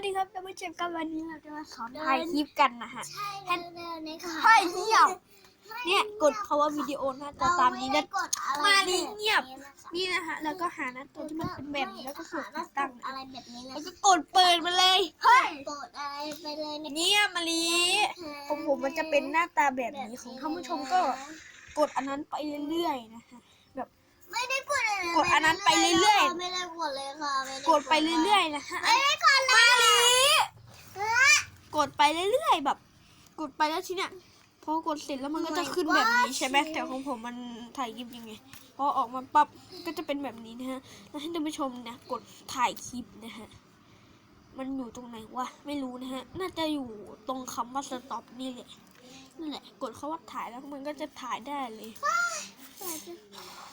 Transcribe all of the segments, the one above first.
วัสดีครับท่านผู้ชมครับวันนี้เราจะมาสอนถ่ายคลิปกันนะฮะใช่เดินๆในค่ะให้เงียบ เนี่ยกดคาว่าวิดีโอหน้าจอตามนี้เรนะไได้กดอะไรมาลีเงียบแบบนี้นะคะนี่นะฮะแล้วก็หาหน้าตัวที่มันเป็นแบบนี้แล้วก็กดติดตั้งอะไรแบบนี้นะแล้วก็กดเปิดมาเลยเฮ้ยกดอะไรไปเลยนะเงียบมาลีของผมมันจะเป็นหน้าตาแบบนี้ของท่านผู้ชมก็กดอันนั้นไปเรื่อยๆนะฮะไม่ได้กดอะไรกดอันนั้นไปเรื่อยๆไม่ได้กดเลยค่ะไม่ด้กดไปเรื่อยๆนะฮะไม่ได้กด เลยมาลีๆกดไปเรื่อยๆแบบ กดไปแล้วทีเนี้ยพอกดเสร็จแล้วมันก็จะขึ้นแบบนี้ใช่ไหมแต่ของผมมันถ่ายคลิปยังไงพอออกมาปั๊บก็จะเป็นแบบนี้นะฮะแล้วให้ท่านผู้ชมนะกดถ่ายคลิปนะฮะมันอยู่ตรงไหนวะไม่รู้นะฮะ น่าจะอยู่ตรงคำว่าสต็อปนี่แหละนั่นแหละ กดเขาว่าถ่ายแล้วมันก็จะถ่ายได้เลย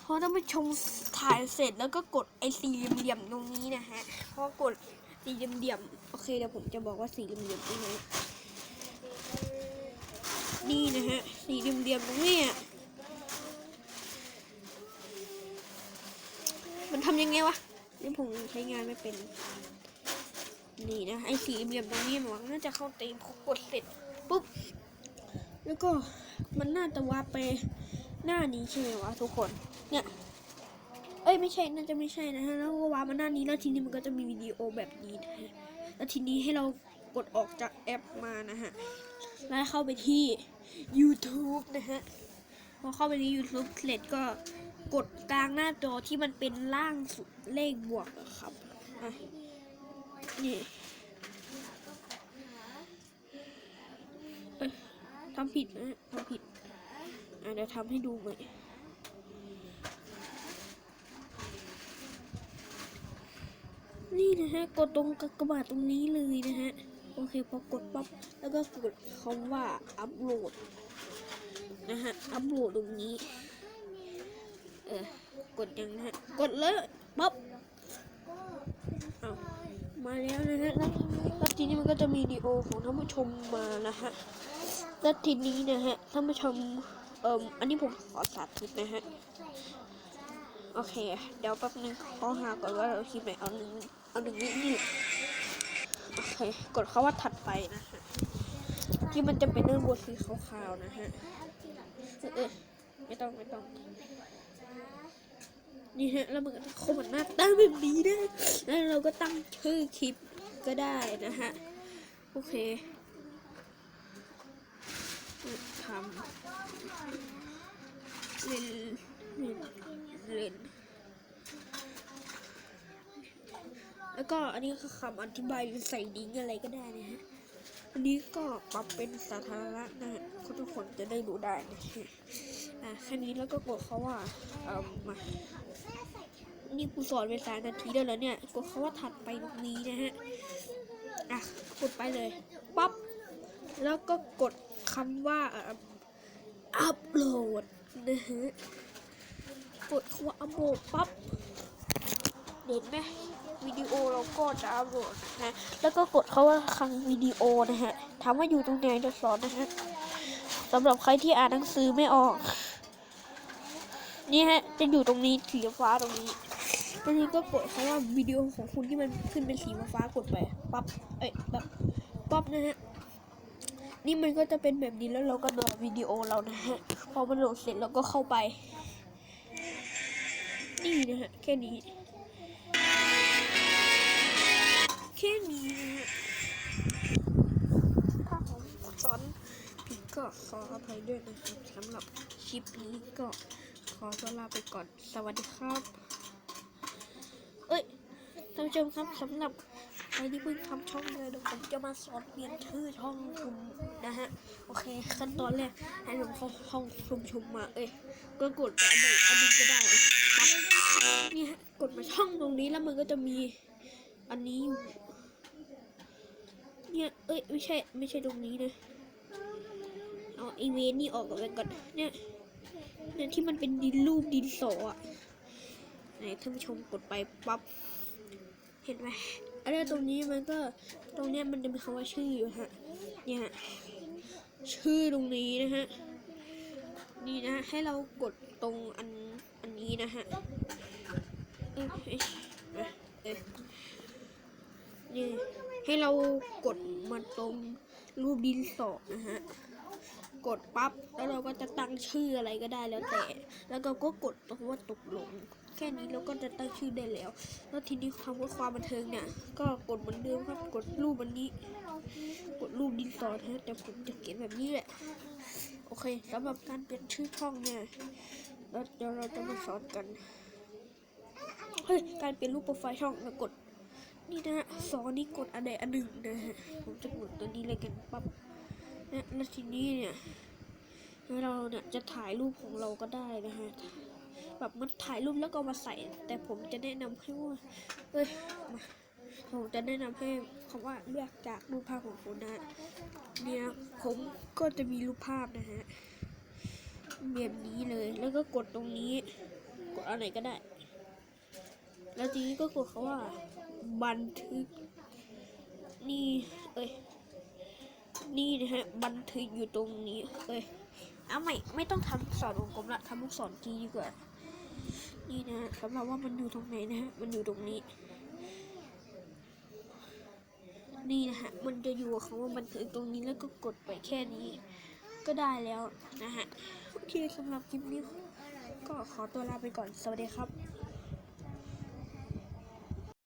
พอท่านผู้ชมถ่ายเสร็จแล้วก็กดไอ้สี่เหลี่ยมๆตรงนี้นะฮะพอกดสี่เหลี่ยมๆ โอเคเดี๋ยวผมจะบอกว่าสี่เหลี่ยมๆตรงไหนนี่นะฮะสีเหลี่ยมๆตรงนี้ยมันทำยังไงวะนี่ผมใช้งานไม่เป็น นี่นะไอ้สีเหลี่ยมตรงนี้หวังน่าจะเข้าเต็มพอกดเสร็จปุ๊บแล้วก็มันน่าจะวาไปหน้านี้ใช่ไหมวะทุกคนเนี่ยเอ้ยไม่ใช่น่าจะไม่ใช่นะฮะแล้วก็วาร์ปมาหน้านี้แล้วทีนี้มันก็จะมีวิดีโอแบบนี้นะฮะ แล้วทีนี้ให้เรากดออกจากแอปมานะฮะ แล้วเข้าไปที่ YouTube นะฮะ พอเข้าไปที่ YouTube เสร็จก็กดกลางหน้าจอที่มันเป็นล่างสุดเลขบวกอะครับอะนี่ทำผิดนะทำผิดอะเดี๋ยวทำให้ดูใหม่ นี่นะฮะ กดตรงกากบาทตรงนี้เลยนะฮะ โอเคพอกดปั๊บแล้วก็กดคำว่าอัปโหลดนะฮะ อัปโหลดตรงนี้ เออ กดยังนะฮะ กดเลยปั๊บเอามาแล้วนะฮะแล้วแล้วทีนี้มันก็จะมีดีโอของท่านผู้ชมมานะฮะแล้วทีนี้นะฮะท่านผู้ชมเอ่มอันนี้ผมขอสาธิตนะฮะ โอเค เดี๋ยวแป๊บนึงขอหาก่อนว่าเราคลิปไหนเอาหนึ่ง เอาหนึ่งนี้นี่โอเคกดคาว่าถัดไปนะฮะที่มันจะเป็นเรื่องบทสีขาวๆนะฮะเออไม่ต้องไม่ต้องนี่ฮะแล้วมันก็จะเข้ามาหน้าตาแบบนี้นะแล้วเราก็ตั้งชื่อคลิปก็ได้นะฮะโอเคทำเล่นเล่นเล่น แล้วก็อันนี้คือคำอธิบายหรือใส่ดิ้งอะไรก็ได้นะฮะ อันนี้ก็ปรับเป็นสาธารณะนะฮะคุณทุกคนจะได้รู้ได้นะฮะอะแค่นี้แล้วก็กดเขาว่าเอ่อมานี่กูสอนไปสานาทีแล้วเหรอเนี่ย กดเขาว่าถัดไปตรงนี้นะฮะ อะ กดไปเลยปั๊บ แล้วก็กดคำว่าอัพโหลดนะฮะ กดคำว่าอัพโหลดปั๊บเห็นไหม วิดีโอเราก็จะอัพโหลดนะ แล้วก็กดเขาว่าคำวิดีโอนะฮะ ถามว่าอยู่ตรงไหนจะสอนนะฮะสำหรับใครที่อ่านหนังสือไม่ออก นี่ฮะ จะอยู่ตรงนี้สีฟ้าตรงนี้แล้วนี้ก็กดเขาว่าวิดีโอของคุณที่มันขึ้นเป็นสีฟ้ากดไปปั๊บ เอ้ยแบบปั๊บนะฮะ นี่มันก็จะเป็นแบบนี้แล้วเราก็ดูวิดีโอเรานะฮะ พอมันโหลดเสร็จเราก็เข้าไป นี่นะฮะ แค่นี้ แค่นี้นะฮะถ้าผมสอนผิดก็ขออภัยด้วยนะครับสำหรับคลิปนี้ก็ขอตัวลาไปก่อน สวัสดีครับ เอ้ยท่านผู้ชมครับสำหรับใครที่เพิ่งทำช่องเลยเดี๋ยวผมจะมาสอนเปลี่ยนชื่อช่องชุมนะฮะ โอเค ขั้นตอนแรกให้ผมเข้าห้องชุมชุมมา เอ้ยก็กดไปอันใดอันหนึงก็ได้ปั๊บนี่ฮะ กดมาช่องตรงนี้แล้วมันก็จะมีอันนี้อยู่ เนี่ยเอ้ยไม่ใช่ไม่ใช่ตรงนี้นะเอาไอเวนนี่ออกก่อนเลยก่อนเนี่ยเนี่ยที่มันเป็นดินรูปดินสออะไหนท่านผู้ชมกดไปปั๊บเห็นไหมอันนี้ตรงนี้มันก็ตรงเนี้ยมันจะมีคำว่าชื่ออยู่ฮะเนี่ยฮะชื่อตรงนี้นะฮะนี่นะให้เรากดตรงอันอันนี้นะฮะเอ้ยเอ้ย เนี่ให้เรากดมาตรงรูปดินสอนะฮะ กดปั๊บแล้วเราก็จะตั้งชื่ออะไรก็ได้แล้วแต่ แล้วก็ก็กดตรงว่าตกลง แค่นี้เราก็จะตั้งชื่อได้แล้ว แล้วทีนี้คำว่าความบันเทิงเนี่ย ก็กดเหมือนเดิมครับกดรูปอันนี้ กดรูปดินสอนะแต่ผมจะเขียนแบบนี้แหละ โอเคสำหรับการเปลี่ยนชื่อช่องเนี่ยเราเดี๋ยวเราจะมาสอนกันเฮ้ยการเปลี่ยนรูปโปรไฟล์ช่องมากด นี่นะฮะสองนี้กดอันใดอันหนึ่งนะฮะผมจะกดตัวนี้เลยกันปั๊บนะแล้วทีนี้เนี่ยเราเนี่ยจะถ่ายรูปของเราก็ได้นะฮะแบบมันถ่ายรูปแล้วก็มาใส่ แต่ผมจะแนะนำให้ว่าเอ้ยมาผมจะแนะนำให้คำว่าเลือกจากรูปภาพของคุณนะฮะเนี่ยผมก็จะมีรูปภาพนะฮะแบบนี้เลยแล้วก็กดตรงนี้ กดอันไหนก็ได้ แล้วทีนี้ก็กดคำว่า บันทึก นี่ เอ้ย นี่นะฮะ บันทึกอยู่ตรงนี้ เอ้ยเอาไม่ ไม่ต้องทำลูกศรวงกลมละทำลูกศรจีดีกว่า นี่นะสำหรับว่ามันอยู่ตรงไหนนะฮะ มันอยู่ตรงนี้ นี่นะฮะ มันจะอยู่คำว่าบันทึกตรงนี้แล้วก็กดไปแค่นี้ ก็ได้แล้วนะฮะ โอเคสำหรับคลิปนี้ก็ขอตัวลาไปก่อน สวัสดีครับ